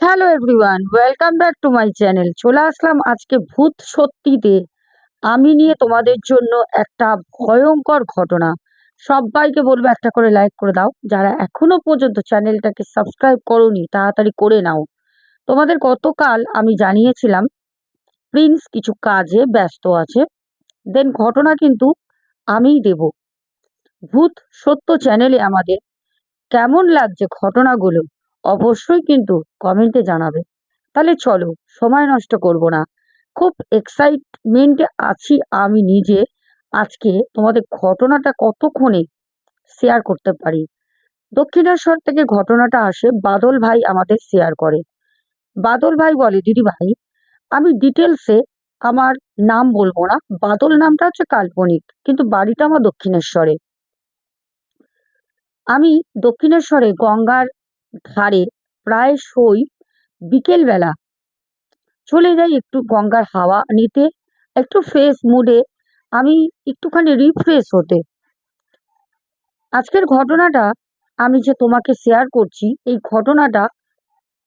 Hello everyone welcome back to my channel চলে আসলাম আজকে ভূত সত্যিতে। আমি নিয়ে তোমাদের জন্য একটা ভয়ঙ্কর ঘটনা। সবাইকে বলব একটা করে লাইক করে দাও। যারা এখনও পর্যন্ত চ্যানেলটাকে সাবস্ক্রাইব করোনি, তাড়াতাড়ি করে নাও। তোমাদের গতকাল আমি জানিয়েছিলাম প্রিন্স কিছু কাজে ব্যস্ত আছে। দেন ঘটনা কিন্তু আমিই দেব। ভূত সত্য চ্যানেলে আমাদের কেমন লাগছে ঘটনাগুলো? অবশ্যই কিন্তু কমেন্টে জানাবে। তাহলে চলো, সময় নষ্ট করব না। খুব এক্সাইটমেন্টে আছি আমি নিজে। আজকে তোমাদের ঘটনাটা কতক্ষণে শেয়ার করতে পারি? দক্ষিণেশ্বর থেকে ঘটনাটা আসে বাদল ভাই আমাদের শেয়ার করে। বাদল ভাই বলে, দিদি ভাই, আমি ডিটেলসে আমার নাম বলব না। বাদল নামটা হচ্ছে কাল্পনিক, কিন্তু বাড়িটা আমার দক্ষিণেশ্বরে। আমি দক্ষিণেশ্বরে গঙ্গার ধারে প্রায় সই বিকেলবেলা চলে যাই একটু গঙ্গার হাওয়া নিতে। একটু ফ্রেশ মুডে আমি একটুখানি রিফ্রেশ হতে। আজকের ঘটনাটা আমি যে তোমাকে শেয়ার করছি, এই ঘটনাটা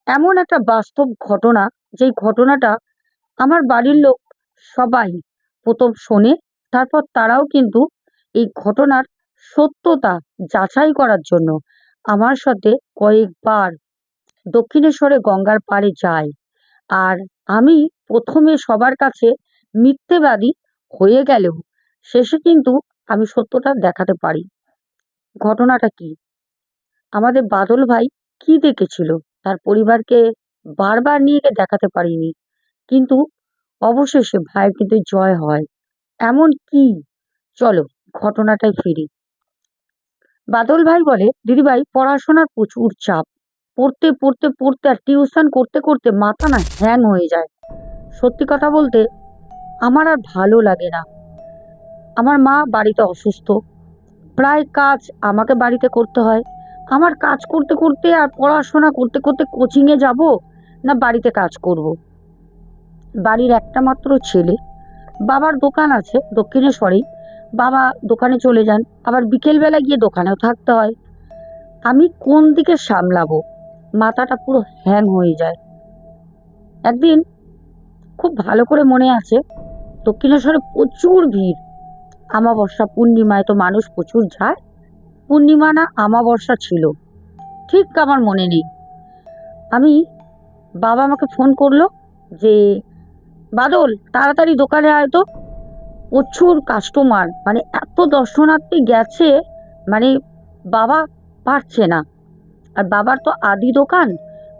এমন একটা বাস্তব ঘটনা, যেই ঘটনাটা আমার বাড়ির লোক সবাই প্রথম শোনে, তারপর তারাও কিন্তু এই ঘটনার সত্যতা যাচাই করার জন্য আমার সাথে কয়েকবার দক্ষিণেশ্বরে গঙ্গার পাড়ে যায়। আর আমি প্রথমে সবার কাছে মিথ্যেবাদী হয়ে গেলেও শেষে কিন্তু আমি সত্যটা দেখাতে পারি। ঘটনাটা কি? আমাদের বাদল ভাই কি দেখেছিল? তার পরিবারকে বারবার নিয়ে দেখাতে পারিনি। কিন্তু অবশেষে ভাইয়ের কিন্তু জয় হয়। এমন কি? চলো ঘটনাটায় ফিরি। বাদল ভাই বলে, দিদিভাই, পড়াশোনার প্রচুর চাপ। পড়তে পড়তে পড়তে আর টিউশন করতে করতে মাথা না হ্যাং হয়ে যায়। সত্যি কথা বলতে, আমার আর ভালো লাগে না। আমার মা বাড়িতে অসুস্থ। প্রায় কাজ আমাকে বাড়িতে করতে হয়। আমার কাজ করতে করতে আর পড়াশোনা করতে করতে কোচিংয়ে যাব না বাড়িতে কাজ করব। বাড়ির একটা মাত্র ছেলে। বাবার দোকান আছে দক্ষিণেশ্বরেই। বাবা দোকানে চলে যান, আবার বিকেলবেলা গিয়ে দোকানেও থাকতে হয়। আমি কোন দিকে সামলাবো? মাথাটা পুরো হ্যাং হয়ে যায়। একদিন খুব ভালো করে মনে আছে, দক্ষিণেশ্বরে প্রচুর ভিড়। আমাবস্যা পূর্ণিমায় তো মানুষ প্রচুর যায়। পূর্ণিমা না আমাবস্যা ছিল। ঠিক আমার মনে নেই। আমি বাবা আমাকে ফোন করল যে, বাদল, তাড়াতাড়ি দোকানে আয় তো। প্রচুর কাস্টমার মানে এত দর্শনার্থী গেছে মানে বাবা পারছে না। আর বাবার তো আদি দোকান,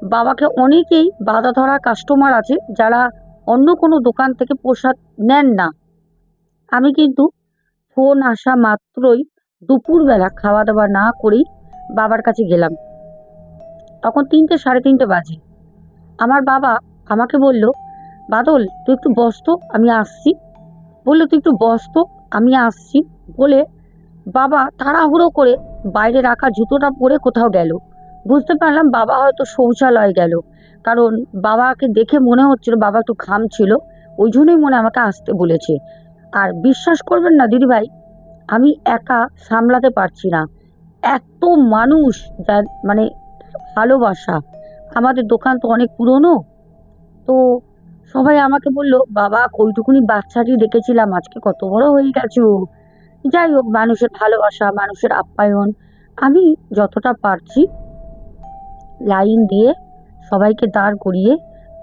বাবাকে অনেকেই বাধা ধরা কাস্টমার আছে, যারা অন্য কোনো দোকান থেকে প্রসাদ নেন না। আমি কিন্তু ফোন আসা মাত্রই দুপুরবেলা খাওয়া দাওয়া না করেই বাবার কাছে গেলাম। তখন তিনটে, সাড়ে তিনটে বাজে। আমার বাবা আমাকে বলল, বাদল, তুই একটু বসতো আমি আসছি। বলল, তুই একটু বসতো আমি আসছি। বলে বাবা তাড়াহুড়ো করে বাইরে রাখা জুতোটা পরে কোথাও গেল। বুঝতে পারলাম বাবা হয়তো শৌচালয় গেল। কারণ বাবাকে দেখে মনে হচ্ছিল বাবা একটু ঘাম ছিল, ওই জন্যই মনে আমাকে আসতে বলেছে। আর বিশ্বাস করবেন না দিদিভাই, আমি একা সামলাতে পারছি না। এত মানুষ যার মানে ভালোবাসা। আমাদের দোকান তো অনেক পুরনো। তো সবাই আমাকে বলল, বাবা, কইটুকুনি বাচ্চাটি দেখেছিলাম, আজকে কত বড় হয়ে গেছো। যাই হোক, মানুষের ভালোবাসা, মানুষের আপ্যায়ন, আমি যতটা পারছি লাইন দিয়ে সবাইকে দাঁড় করিয়ে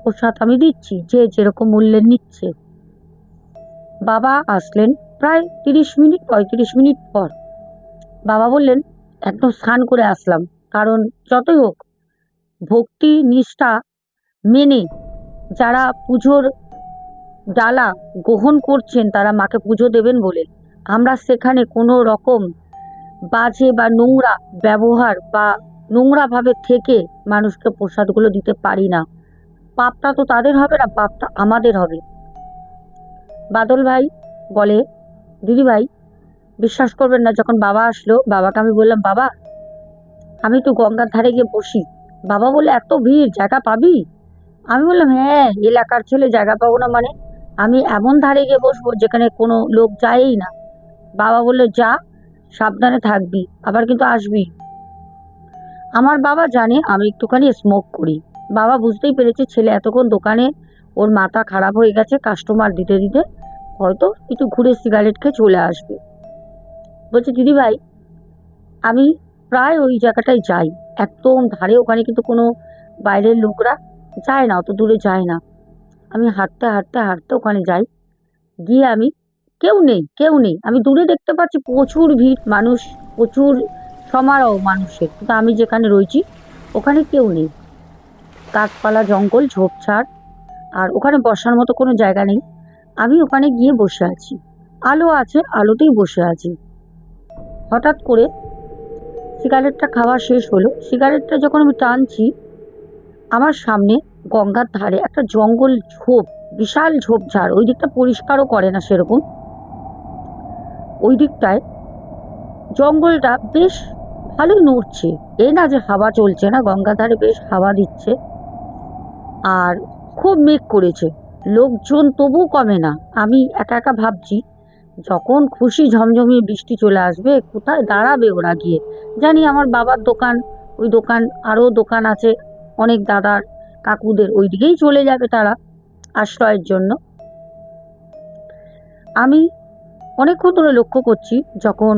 প্রসাদ আমি দিচ্ছি, যে যেরকম মূল্যের নিচ্ছে। বাবা আসলেন প্রায় তিরিশ মিনিট, পঁয়ত্রিশ মিনিট পর। বাবা বললেন, একদম স্নান করে আসলাম, কারণ যতই হোক, ভক্তি, নিষ্ঠা, মেনে যারা পুজোর ডালা গ্রহণ করছেন, তারা মাকে পুজো দেবেন বলে। আমরা সেখানে কোনো রকম বাজে বা নোংরা ব্যবহার বা নোংরাভাবে থেকে মানুষকে প্রসাদগুলো দিতে পারি না। পাপটা তো তাদের হবে না, পাপটা আমাদের হবে। বাদল ভাই বলে, দিদি ভাই, বিশ্বাস করবেন না, যখন বাবা আসলো, বাবাকে আমি বললাম, বাবা, আমি তো গঙ্গার ধারে গিয়ে বসি। বাবা বলে এত ভিড়, জায়গা পাবি? আমি বললাম হ্যাঁ এলাকার ছেলে জায়গা পাবো না মানে আমি এমন ধারে গিয়ে বসবো যেখানে কোনো লোক যায়ই না। বাবা বলল, যা, সাবধানে থাকবি, আবার কিন্তু আসবি। আমার বাবা জানে আমি একটুখানি স্মোক করি। বাবা বুঝতেই পেরেছে ছেলে এতক্ষণ দোকানে, ওর মাথা খারাপ হয়ে গেছে কাস্টমার দিতে দিতে হয়তো একটু ঘুরে সিগারেট খেয়ে চলে আসবে। বলছে দিদিভাই আমি প্রায় ওই জায়গাটায় যাই। একদম ধারে, ওখানে কিন্তু কোনো বাইরের লোকরা যায় না, অত দূরে যায় না। আমি হাঁটতে হাঁটতে হাঁটতে ওখানে যাই। গিয়ে আমি, কেউ নেই কেউ নেই। আমি দূরে দেখতে পাচ্ছি প্রচুর ভিড়, মানুষ, প্রচুর সমারোহ মানুষের। কিন্তু আমি যেখানে রয়েছি, ওখানে কেউ নেই। গাছপালা, জঙ্গল, ঝোপঝাড়, আর ওখানে বসার মতো কোনো জায়গা নেই। আমি ওখানে গিয়ে বসে আছি। আলো আছে, আলোতেই বসে আছি। হঠাৎ করে সিগারেটটা খাওয়া শেষ হলো। সিগারেটটা যখন আমি টানছি আমার সামনে গঙ্গার ধারে একটা জঙ্গল ঝোপ, বিশাল ঝোপঝাড় ওই দিকটা পরিষ্কারও করে না সেরকম। ওই দিকটায় জঙ্গলটা বেশ ভালোই নড়ছে। এই না যে হাওয়া চলছে না গঙ্গা ধারে বেশ হাওয়া দিচ্ছে। আর খুব মেঘ করেছে। লোকজন তবু কমে না। আমি একা একা ভাবছি, যখন খুশি ঝমঝমিয়ে বৃষ্টি চলে আসবে, কোথায় দাঁড়াবে ওরা গিয়ে? জানি আমার বাবার দোকান, ওই দোকান, আরও দোকান আছে। অনেক দাদার কাকুদের ওই দিকেই চলে যাবে তারা আশ্রয়ের জন্য। আমি অনেকক্ষণ ধরে লক্ষ্য করছি যখন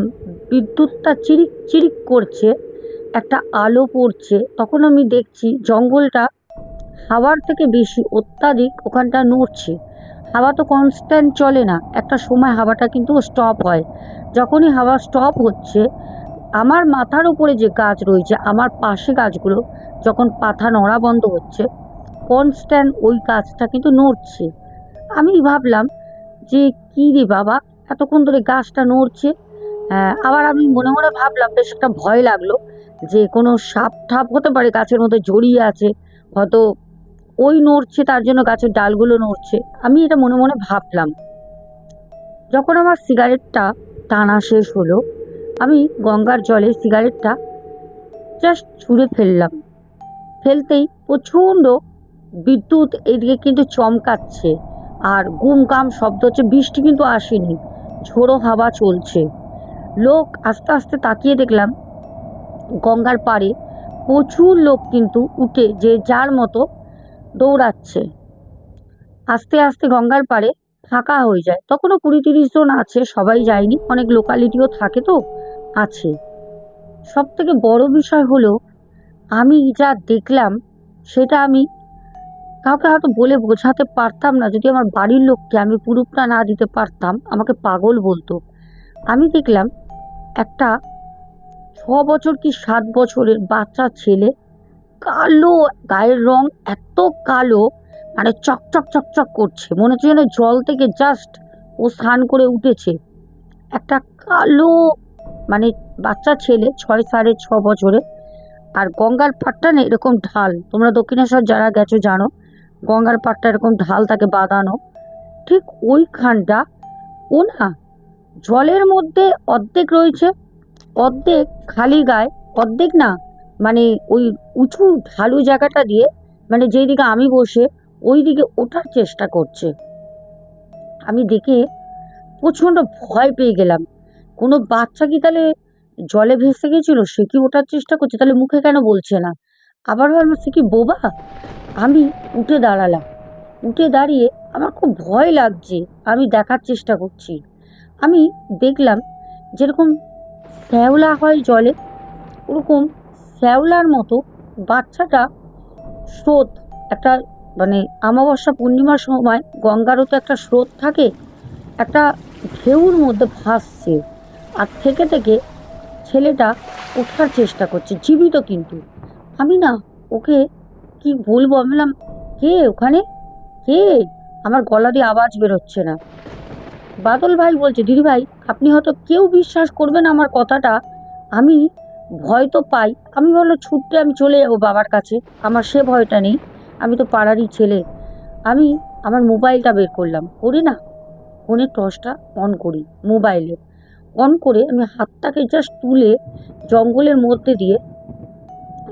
বিদ্যুৎটা চিরিক চিরিক করছে, একটা আলো পড়ছে, তখন আমি দেখছি জঙ্গলটা হাওয়ার থেকে বেশি অত্যাধিক ওখানটা নড়ছে। হাওয়া তো কনস্ট্যান্ট চলে না, একটা সময় হাওয়াটা কিন্তু স্টপ হয়। যখনই হাওয়া স্টপ হচ্ছে, আমার মাথার উপরে যে গাছ রয়েছে, আমার পাশে গাছগুলো যখন পাথা নড়া বন্ধ হচ্ছে কনস্ট্যান্ট ওই গাছটা কিন্তু নড়ছে। আমি ভাবলাম যে কী রে বাবা এতক্ষণ ধরে গাছটা নড়ছে? আহ, আবার আমি মনে মনে ভাবলাম বেশ একটা ভয় লাগল যে কোনো সাপ ঠাপ হতে পারে গাছের মধ্যে জড়িয়ে আছে। হয়তো ওই নড়ছে তার জন্য গাছের ডালগুলো নড়ছে। আমি এটা মনে মনে ভাবলাম। যখন আমার সিগারেটটা টানা শেষ হলো আমি গঙ্গার জলে সিগারেটটা জাস্ট ছুঁড়ে ফেললাম। ফেলতেই প্রচণ্ড বিদ্যুৎ এদিকে কিন্তু চমকাচ্ছে। আর গুম গাম শব্দ হচ্ছে, বৃষ্টি কিন্তু আসেনি, ঝোড়ো হাওয়া চলছে। লোক আস্তে আস্তে তাকিয়ে দেখলাম, গঙ্গার পাড়ে প্রচুর লোক কিন্তু উঠে যে যার মতো দৌড়াচ্ছে। আস্তে আস্তে গঙ্গার পাড়ে ফাঁকা হয়ে যায়। তখনও কুড়ি তিরিশ জন আছে, সবাই যায়নি। অনেক লোকালিটিও থাকে তো, আছে। সব থেকে বড় বিষয় হলো আমি যা দেখলাম, সেটা আমি কাউকে হয়তো বলে বোঝাতে পারতাম না। যদি আমার বাড়ির লোককে আমি পুরুপটা না দিতে পারতাম, আমাকে পাগল বলতো। আমি দেখলাম একটা ছ বছর কি সাত বছরের বাচ্চা ছেলে, কালো, গায়ের রং এত কালো মানে চকচক চকচক করছে। মনে হচ্ছে যেন জল থেকে জাস্ট ও স্নান করে উঠেছে। একটা কালো মানে বাচ্চা ছেলে, ছয় সাড়ে ছ বছরে আর গঙ্গার পাড়টা না এরকম ঢাল। তোমরা দক্ষিণেশ্বর যারা গেছো জানো, গঙ্গার পাড়টা এরকম ঢাল থাকে বাঁধানো। ঠিক ওইখানটা ও না জলের মধ্যে অর্ধেক রয়েছে, অর্ধেক খালি গায়ে, অর্ধেক না মানে ওই উঁচু ঢালু জায়গাটা দিয়ে মানে যেই দিকে আমি বসে ওই দিকে ওঠার চেষ্টা করছে। আমি দেখে প্রচণ্ড ভয় পেয়ে গেলাম। কোনো বাচ্চা কি তাহলে জলে ভেসে গেছিল, সে কি ওঠার চেষ্টা করছে? তাহলে মুখে কেন বলছে না? আবার ভাবলাম সে কি বোবা? আমি উঠে দাঁড়ালাম। উঠে দাঁড়িয়ে আমার খুব ভয় লাগছে, আমি দেখার চেষ্টা করছি। আমি দেখলাম যেরকম শ্যাওলা হয় জলে, ওরকম শ্যাওলার মতো বাচ্চাটা স্রোত, একটা মানে অমাবস্যা পূর্ণিমার সময় গঙ্গারও তো একটা স্রোত থাকে, একটা ঢেউর মধ্যে ভাসছে। আর থেকে থেকে ছেলেটা ওঠার চেষ্টা করছে, জীবিত কিন্তু। আমি না, ওকে কি বলব? আমি বললাম, কে ওখানে? কে? আমার গলা দিয়ে আওয়াজ বেরোচ্ছে না। বাদল ভাই বলছে, দিদি ভাই, আপনি হয়তো কেউ বিশ্বাস করবেন আমার কথাটা। আমি ভয় তো পাই। আমি বলল ছুটতে আমি চলে যাব বাবার কাছে। আমার সে ভয়টা নেই। আমি তো পাড়ারই ছেলে। আমি আমার মোবাইলটা বের করলাম। করি না, ফোনের টর্চটা অন করি, মোবাইলে। অন করে আমি হাতটাকে জাস্ট তুলে জঙ্গলের মধ্যে দিয়ে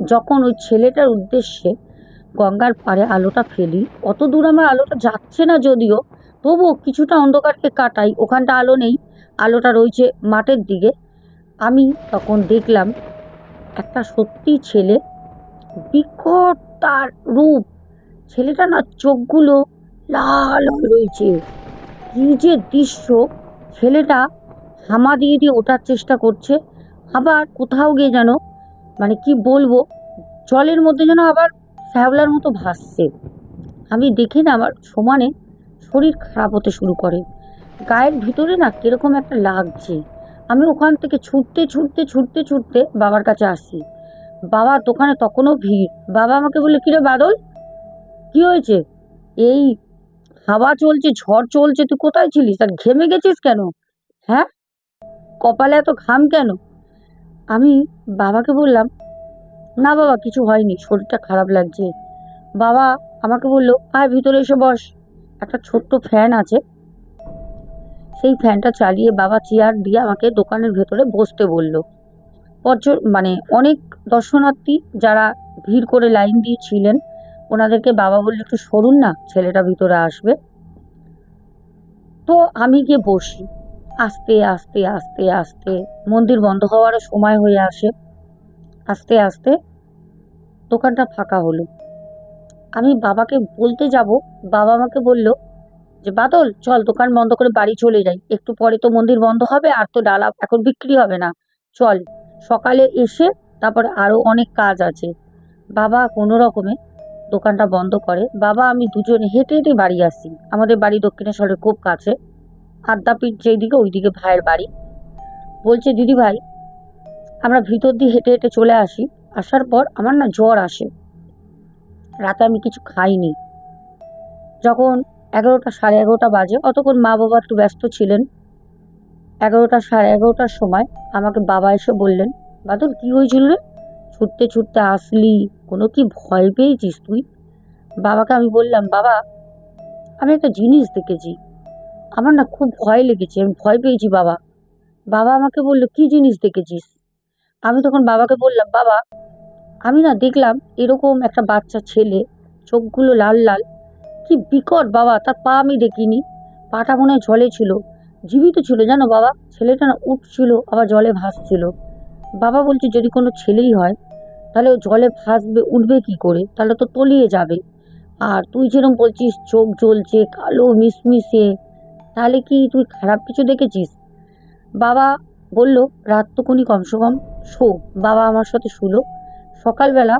যখন ওই ছেলেটার উদ্দেশ্যে গঙ্গার পাড়ে আলোটা ফেলি, অত দূর আমার আলোটা যাচ্ছে না যদিও, তবুও কিছুটা অন্ধকারকে কাটাই, ওখানটা আলো নেই, আলোটা রয়েছে মাঠের দিকে। আমি তখন দেখলাম একটা সত্যি ছেলে, বিকট তার রূপ। ছেলেটা না চোখগুলো লাল রয়েছে। কি যে দৃশ্য! ছেলেটা হামা দিয়ে দিয়ে ওঠার চেষ্টা করছে। আবার কোথাও গিয়ে যেন মানে কি বলব, জলের মধ্যে যেন আবার শ্যাওলার মতো ভাসছে। আমি দেখে না, আমার সমানে শরীর খারাপ হতে শুরু করে। গায়ের ভিতরে না কীরকম একটা লাগছে। আমি ওখান থেকে ছুটতে ছুটতে ছুটতে ছুটতে বাবার কাছে আসি। বাবার দোকানে তখনও ভিড়। বাবা আমাকে বললে, কিরে বাদল, কি হয়েছে? এই, হাওয়া চলছে, ঝড় চলছে, তুই কোথায় ছিলিস? আর ঘেমে গেছিস কেন? হ্যাঁ? কপালে এত ঘাম কেন? আমি বাবাকে বললাম, না বাবা, কিছু হয়নি, শরীরটা খারাপ লাগছে। বাবা আমাকে বলল, আয় ভিতরে এসে বস, একটা ছোট্ট ফ্যান আছে। সেই ফ্যানটা চালিয়ে বাবা চেয়ার দিয়ে আমাকে দোকানের ভেতরে বসতে বলল। পর্য মানে অনেক দর্শনার্থী যারা ভিড় করে লাইন দিয়ে ছিলেন, ওনাদেরকে বাবা বলল, একটু সরুন না, ছেলেটা ভিতরে আসবে। তো আমি গিয়ে বসি। আস্তে আস্তে আস্তে আস্তে। মন্দির বন্ধ হওয়ারও সময় হয়ে আসে। আস্তে আস্তে দোকানটা ফাঁকা হলো। আমি বাবাকে বলতে যাব, বাবা আমাকে বলল যে, বাদল, চল দোকান বন্ধ করে বাড়ি চলে যাই। একটু পরে তো মন্দির বন্ধ হবে, আর তো ডালা এখন বিক্রি হবে না। চল। সকালে এসে তারপরে আরও অনেক কাজ আছে। বাবা কোনো রকমে দোকানটা বন্ধ করে। বাবা, আমি দুজনে হেঁটে হেঁটে বাড়ি আসি। আমাদের বাড়ি দক্ষিণেশ্বরের খুব কাছে। আদ্যাপীঠ যেদিকে ওইদিকে ভাইয়ের বাড়ি। বলছে, দিদি ভাই, আমরা ভিতর দিয়ে হেঁটে হেঁটে চলে আসি। আসার পর আমার না জ্বর আসে। রাতে আমি কিছু খাইনি। যখন এগারোটা সাড়ে এগারোটা বাজে অতক্ষণ মা বাবা একটু ব্যস্ত ছিলেন। এগারোটা সাড়ে এগারোটার সময় আমাকে বাবা এসে বললেন, বাদল, কী হয়েছিল রে? ছুটতে ছুটতে আসলি, কোনো কি ভয় পেয়েছিস তুই? বাবাকে আমি বললাম, বাবা, আমি একটা জিনিস দেখেছি। আমার না খুব ভয় লেগেছে, আমি ভয় পেয়েছি বাবা। বাবা আমাকে বলল, কি জিনিস দেখেছিস? আমি তখন বাবাকে বললাম, বাবা, আমি না দেখলাম এরকম একটা বাচ্চা ছেলে, চোখগুলো লাল লাল। কি বিকট বাবা, তার পা আমি দেখিনি। পাটা মনে হয় জলে ছিল, জীবিত ছিল। জানো বাবা, ছেলেটা না উঠছিল, আবার জলে ভাসছিল। বাবা বলছে, যদি কোনো ছেলেই হয়, তাহলে ও জলে ভাসবে, উঠবে কি করে? তাহলে তো তলিয়ে যাবে। আর তুই যেরকম বলছিস, চোখ জ্বলছে, কালো মিশমিশে তাহলে কি তুই খারাপ কিছু দেখেছিস? বাবা বলল, রাত তো কোনি কমসে কম। শো, বাবা আমার সাথে শুলো। সকালবেলা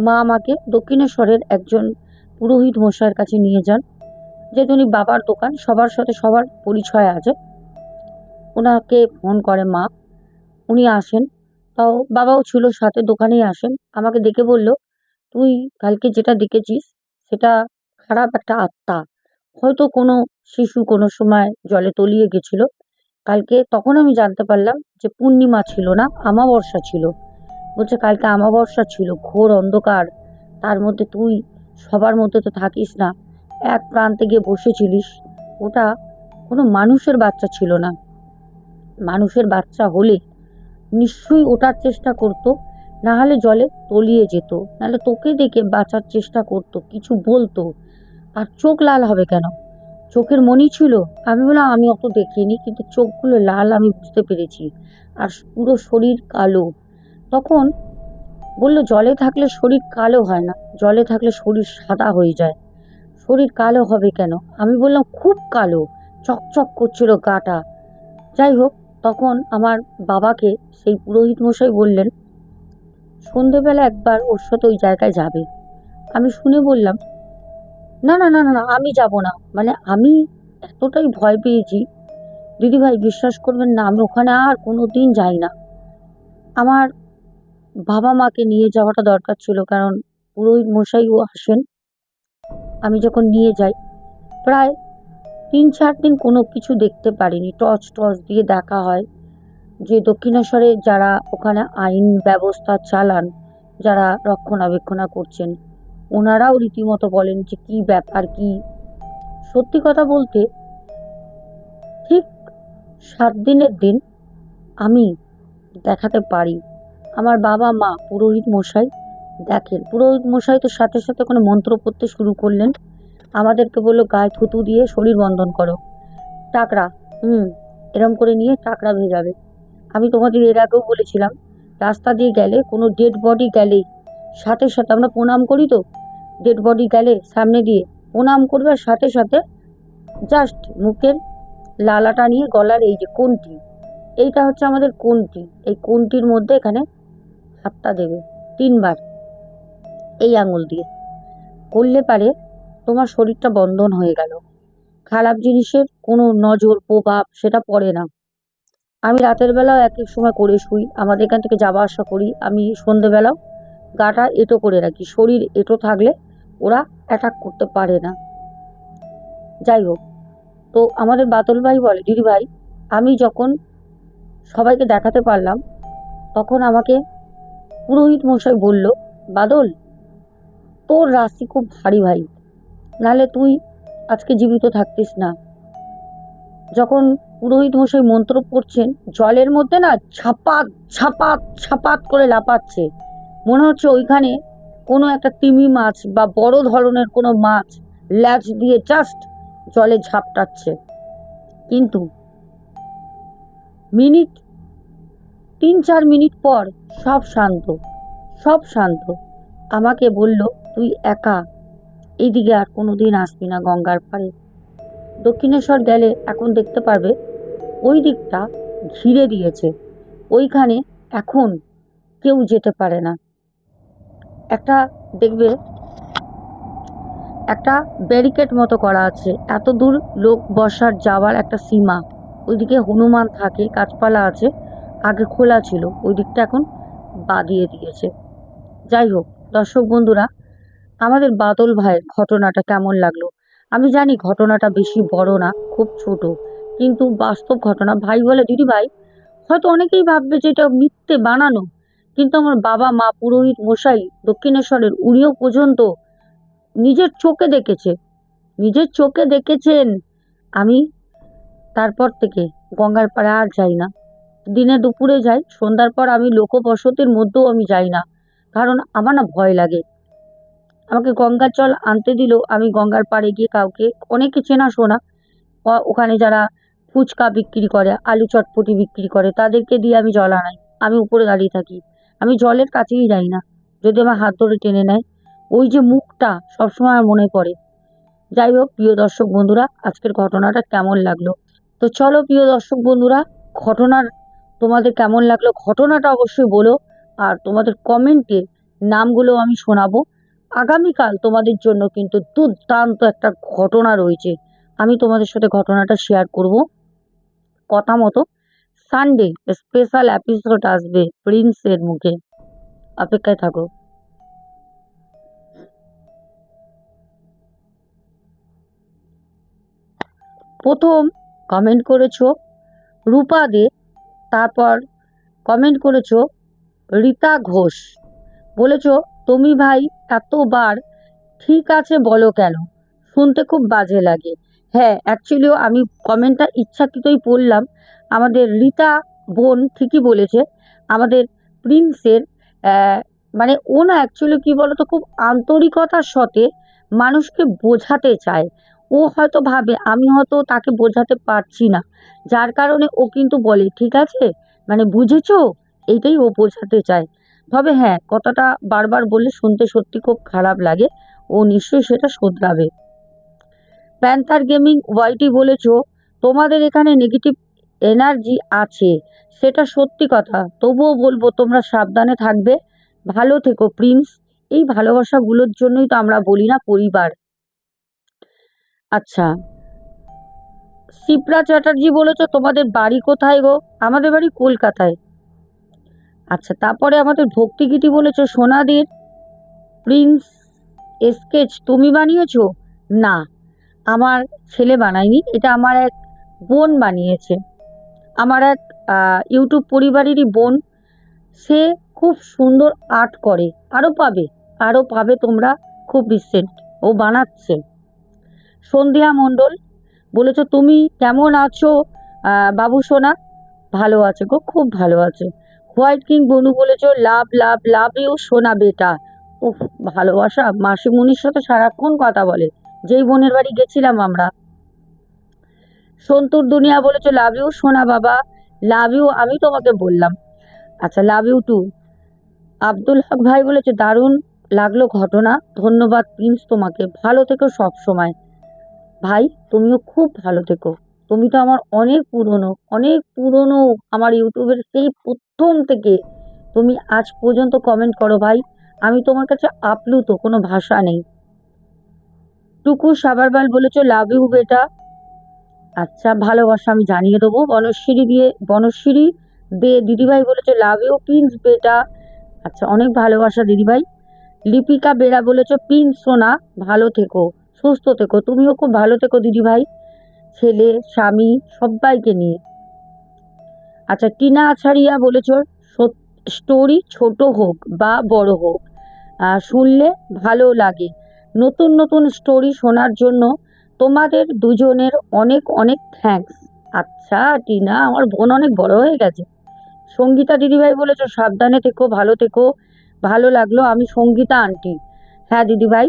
মা আমাকে দক্ষিণেশ্বরের একজন পুরোহিত মশাইয়ের কাছে নিয়ে যান, যেহেতু উনি বাবার দোকান, সবার সাথে সবার পরিচয় আছে। ওনাকে ফোন করে মা। উনি আসেন। তাও বাবাও ছিল, সাথে দোকানেই আসেন। আমাকে দেখে বলল, তুই কালকে যেটা দেখেছিস, সেটা খারাপ একটা আত্মা। হয়তো কোনো শিশু কোনো সময় জলে তলিয়ে গেছিল। কালকে তখন আমি জানতে পারলাম যে পূর্ণিমা ছিল না আমাবস্যা ছিল। বলছে, কালকে আমাবস্যা ছিল, ঘোর অন্ধকার। তার মধ্যে তুই সবার মধ্যে তো থাকিস না। এক প্রান্তে গিয়ে বসেছিলিস। ওটা কোনো মানুষের বাচ্চা ছিল না। মানুষের বাচ্চা হলে নিশ্চয়ই ওঠার চেষ্টা করতো, না হলে জলে তলিয়ে যেত। নাহলে তোকে দেখে বাঁচার চেষ্টা করতো, কিছু বলতো। আর চোখ লাল হবে কেন? চোখের মনি ছিল। আমি বললাম, আমি অত দেখিনি, কিন্তু চোখগুলো লাল, আমি বুঝতে পেরেছি। আর পুরো শরীর কালো। তখন বলল, জলে থাকলে শরীর কালো হয় না। জলে থাকলে শরীর সাদা হয়ে যায়। শরীর কালো হবে কেন? আমি বললাম, খুব কালো। চকচক করছিল গাটা। যাই হোক, তখন আমার বাবাকে সেই পুরোহিত মশাই বললেন, সন্ধেবেলা একবার ওর সাথে ওই জায়গায় যাবে। আমি শুনে বললাম না না না না না, আমি যাব না। মানে আমি এতটাই ভয় পেয়েছি। দিদিভাই বিশ্বাস করবেন না, আমি ওখানে আর কোনো দিন যাই না। আমার বাবা মাকে নিয়ে যাওয়াটা দরকার ছিল, কারণ পুরোহিত মশাইও আসেন। আমি যখন নিয়ে যাই, প্রায় তিন, চার দিন কোনো কিছু দেখতে পারিনি। টর্চ টর্চ দিয়ে দেখা হয় যে, দক্ষিণেশ্বরে যারা ওখানে আইন ব্যবস্থা চালান, যারা রক্ষণাবেক্ষণা করছেন ওনারাও রীতিমতো বলেন যে কী ব্যাপার, কি? সত্যি কথা বলতে, ঠিক সাত দিনের দিন আমি দেখাতে পারি। আমার বাবা, মা, পুরোহিত মশাই দেখেন। পুরোহিত মশাই তো সাথে সাথে কোনো মন্ত্র পড়তে শুরু করলেন। আমাদেরকে বলল, গায়ে থুতু দিয়ে শরীর বন্ধন করো। টাকরা হুম, এরম করে নিয়ে টাকরা ভেজাবে। আমি তোমাদের এর আগেও বলেছিলাম, রাস্তা দিয়ে গেলে কোনো ডেড বডি গেলেই সাথে সাথে আমরা প্রণাম করি তো। ডেড বডি গেলে সামনে দিয়ে প্রণাম করবার সাথে সাথে জাস্ট মুখের লালাটা নিয়ে গলার এই যে কোনটি, এইটা হচ্ছে আমাদের কোনটি, এই কোনটির মধ্যে এখানে হাতটা দেবে তিনবার এই আঙুল দিয়ে। করলে পারে তোমার শরীরটা বন্ধন হয়ে গেল। খারাপ জিনিসের কোনো নজর, প্রভাব সেটা পড়ে না। আমি রাতের বেলাও এক এক সময় করে শুই, আমাদের এখান থেকে যাওয়া আসা করি, আমি সন্ধেবেলাও গাটা এঁটো করে রাখি, শরীর এঁটো থাকলে ওরা অ্যাটাক করতে পারে না। যাই হোক তো আমাদের বাতল ভাই বলে, দিদি ভাই, আমি যখন সবাইকে দেখাতে পারলাম, তখন আমাকে পুরোহিত মশাই বলল, বাদল, তোর রাশি খুব ভারী ভাই, নাহলে তুই আজকে জীবিত থাকতিস না। যখন পুরোহিত মশাই মন্ত্র পড়ছেন, জলের মধ্যে না ছাপাত ছাপাত ছাপাত করে লাপাচ্ছে মনে হচ্ছে ওইখানে কোনো একটা তিমি মাছ বা বড় ধরনের কোনো মাছ ল্যাচ দিয়ে জাস্ট জলে ঝাপটাচ্ছে। কিন্তু মিনিট, তিন চার মিনিট পর সব শান্ত সব শান্ত। আমাকে বলল, তুই একা? এইদিকে আর কোনো দিন আসবি না গঙ্গার পাড়ে। দক্ষিণেশ্বর গেলে এখন দেখতে পারবে, ওই দিকটা ঘিরে দিয়েছে। ওইখানে এখন কেউ যেতে পারে না। একটা, দেখবে, একটা ব্যারিকেড মতো করা আছে। এত দূর লোক বসার যাওয়ার একটা সীমা। ওইদিকে হনুমান থাকে, গাছপালা আছে, আগে খোলা ছিল ওই দিকটা এখন বাদিয়ে দিয়েছে। যাই হোক, দর্শক বন্ধুরা, আমাদের বাদল ভাইয়ের ঘটনাটা কেমন লাগল? আমি জানি ঘটনাটা বেশি বড় না, খুব ছোট। কিন্তু বাস্তব ঘটনা, ভাই বলে, দিদি ভাই, হয়তো অনেকেই ভাববে যে এটা মিথ্যে বানানো। কিন্তু আমার বাবা মা, পুরোহিত মশাই দক্ষিণেশ্বরের উনিও পর্যন্ত নিজের চোখে দেখেছে। নিজের চোখে দেখেছেন আমি? তারপর থেকে গঙ্গার পাড়ে আর যাই না। দিনে দুপুরে যাই, সন্ধ্যার পর আমি লোকবসতির মধ্যেও আমি যাই না, কারণ আমার না ভয় লাগে। আমাকে গঙ্গার জল আনতে দিলেও আমি গঙ্গার পাড়ে গিয়ে কাউকে অনেকে চেনা শোনা। ওখানে যারা ফুচকা বিক্রি করে, আলু চটপটি বিক্রি করে, তাদেরকে দিয়ে আমি জল আনাই। আমি উপরে দাঁড়িয়ে থাকি। আমি জলের কাছেই যাই না, যদি আমার হাত ধরে টেনে নেয়। ওই যে মুখটা সবসময় আমার মনে পড়ে। যাই হোক, প্রিয় দর্শক বন্ধুরা, আজকের ঘটনাটা কেমন লাগল? তো চলো প্রিয় দর্শক বন্ধুরা, ঘটনার তোমাদের কেমন লাগল? ঘটনাটা অবশ্যই বলো, আর তোমাদের কমেন্টে নামগুলো আমি শোনাবো। আগামীকাল তোমাদের জন্য কিন্তু দুর্দান্ত একটা ঘটনা রয়েছে। আমি তোমাদের সাথে ঘটনাটা শেয়ার করব। কথা মতো সানডে স্পেশাল এপিসোড আসবে প্রিন্সের মুখে অপেক্ষায় থাকো প্রথম কমেন্ট করেছ রূপা দে, তারপর কমেন্ট করেছ রীতা ঘোষ। বলেছ, তুমি ভাই এতবার ঠিক আছে বলো কেন? শুনতে খুব বাজে লাগে। হ্যাঁ অ্যাকচুয়ালিও আমি কমেন্টটা ইচ্ছাকৃতই পড়লাম। আমাদের রীতা বোন ঠিকই বলেছে, আমাদের প্রিন্সের মানে ও না অ্যাকচুয়ালি কী বলতো, খুব আন্তরিকতার সাথে মানুষকে বোঝাতে চায়। ও হয়তো ভাবে, আমি হয়তো তাকে বোঝাতে পারছি না। যার কারণে ও কিন্তু বলে, ঠিক আছে মানে বুঝেছ? এইটাই ও বোঝাতে চায়। তবে হ্যাঁ কথাটা বারবার বললে শুনতে সত্যি খুব খারাপ লাগে। ও নিশ্চয়ই সেটা শোধরাবে। প্যান্থার গেমিং ওয়াইটি বলেছ, তোমাদের এখানে নেগেটিভ এনার্জি আছে, সেটা সত্যি কথা। তবুও বলব, তোমরা সাবধানে থাকবে। ভালো থেকো, প্রিন্স। এই ভালোবাসাগুলোর জন্যই তো আমরা বলি না পরিবার। আচ্ছা। শিপ্রা চ্যাটার্জি বলেছ, তোমাদের বাড়ি কোথায় গো? আমাদের বাড়ি কলকাতায়। আচ্ছা তারপরে আমাদের ভক্তিগীতি বলেছ, সোনাদের। প্রিন্স স্কেচ তুমি বানিয়েছো? না। আমার ছেলে বানায়নি, এটা আমার এক বোন বানিয়েছে। আমার এক ইউটিউব পরিবারেরই বোন, সে খুব সুন্দর আর্ট করে আরও পাবে আরও পাবে তোমরা, খুব রিসেন্ট, ও বানাচ্ছে। সন্ধ্যা মণ্ডল বলেছ, তুমি কেমন আছো? বাবু সোনা, ভালো আছে গো, খুব ভালো আছে। হোয়াইট কিং বনু বলেছ, লাভ লাভ লাভ ইউ সোনা বেটা। ও ভালোবাসা, মাসিমণির সাথে সারাক্ষণ কথা বলে। যেই বোনের বাড়ি গেছিলাম আমরা। সন্তুর দুনিয়া বলেছ লাভ ইউ সোনা বাবা। লাভ ইউ আমি তোমাকে বললাম। আচ্ছা love you too Abdul Haque ভাই বলেছে, দারুণ লাগল ঘটনা। ধন্যবাদ প্রিন্স তোমাকে। ভালো থেকো সব সময়। ভাই, তুমিও খুব ভালো থেকো। তুমি তো আমার অনেক পুরনো অনেক পুরনো আমার ইউটিউবের সেই প্রথম থেকে। তুমি আজ পর্যন্ত কমেন্ট করো ভাই। আমি তোমার কাছে আপ্লুত, কোনো ভাষা নেই। টুকু সাবারবাল বলেছ লাভ ইউ বেটা। আচ্ছা ভালোবাসা আমি জানিয়ে দেবো। বনশ্রী দিয়ে, বনশ্রী দে, দিদিভাই বলেছে লাভ ইউ প্রিন্স বেটা। আচ্ছা অনেক ভালোবাসা দিদিভাই। লিপিকা বেরা বলেছ প্রিন্স সোনা, ভালো থেকো, সুস্থ থেকো। তুমিও খুব ভালো থেকো দিদিভাই। ছেলে, স্বামী সবাইকে নিয়ে। আচ্ছা টিনা আছাড়িয়া বলেছ স্টোরি ছোট হোক বা বড় হোক। শুনলে ভালো লাগে। নতুন নতুন স্টোরি শোনার জন্য তোমাদের দুজনের অনেক অনেক থ্যাঙ্কস আচ্ছা টিনা, আমার বোন অনেক বড় হয়ে গেছে। সঙ্গীতা দিদিভাই বলেছ, সাবধানে থেকো, ভালো থেকো, ভালো লাগল। আমি সঙ্গীতা আন্টি হ্যাঁ দিদিভাই,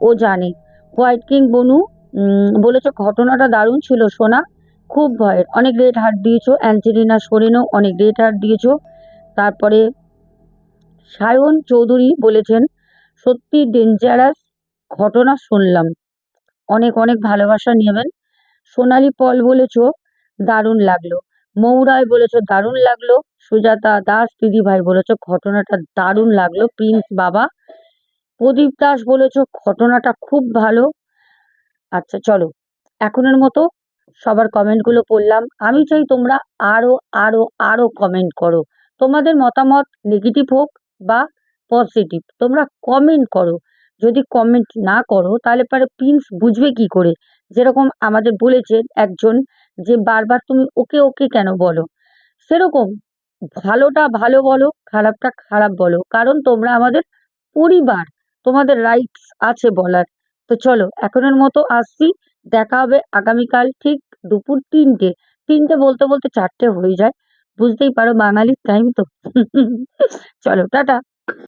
ও জানে। হোয়াইট কিং বনু বলেছ, ঘটনাটা দারুণ ছিল, সোনা। খুব ভয়ের। অনেক রেড হার্ট দিয়েছ অ্যাঞ্জেলিনা সোরেনও অনেক রেড হার্ট দিয়েছ। তারপরে সায়ন চৌধুরী বলেছেন, সত্যি ডেঞ্জারাস ঘটনা শুনলাম। অনেক অনেক ভালোবাসা নেবেন। সোনালি পল বলেছ, দারুণ লাগল। মৌরায় বলেছ, দারুণ লাগল। সুজাতা দাস দিদি ভাই বলেছ, ঘটনাটা দারুণ লাগল। প্রিন্স বাবা। প্রদীপ দাস বলেছ, ঘটনাটা খুব ভালো। আচ্ছা চলো। এখনের মতো সবার কমেন্টগুলো পড়লাম। আমি চাই তোমরা আরও আরও আরও কমেন্ট করো। তোমাদের মতামত নেগেটিভ হোক বা পজিটিভ, তোমরা কমেন্ট করো। যদি কমেন্ট না করো, তাহলে পরে প্রিন্স বুঝবে কি করে? যেরকম আমাদের বলেছেন একজন যে, বারবার তুমি ওকে ওকে কেন বলো? সেরকম ভালোটা ভালো বলো, খারাপটা খারাপ বলো। কারণ তোমরা আমাদের পরিবার, তোমাদের রাইটস আছে বলার। তো চলো, এখনের মতো আসছি। দেখা হবে আগামীকাল ঠিক দুপুর তিনটে। তিনটে বলতে বলতে চারটে হয়ে যায়। বুঝতেই পারো বাঙালির টাইম তো। চলো, টাটা।